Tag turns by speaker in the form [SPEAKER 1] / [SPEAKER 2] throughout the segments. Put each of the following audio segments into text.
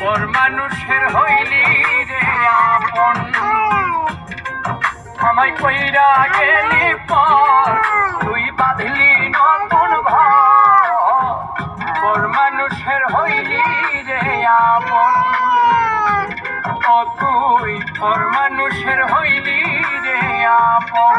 [SPEAKER 1] পর মানুষের হইলি রে আপন। আমায় কইরা গেলি পর, তুই বাঁধলি নতুন ঘর। পর মানুষের হইলি রে আপন। ও তুই পর মানুষের হইলি রে আপন।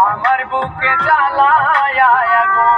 [SPEAKER 1] আমার বুকে জ্বালায় গো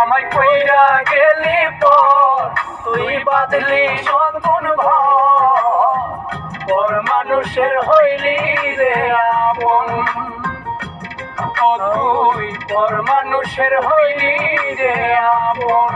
[SPEAKER 1] আমায় কইরা গেলি পর, তুই বাদলি নতুন ঘর মানুষের হইলি রে আপন ও তুই পর মানুষের হইলি রে আপন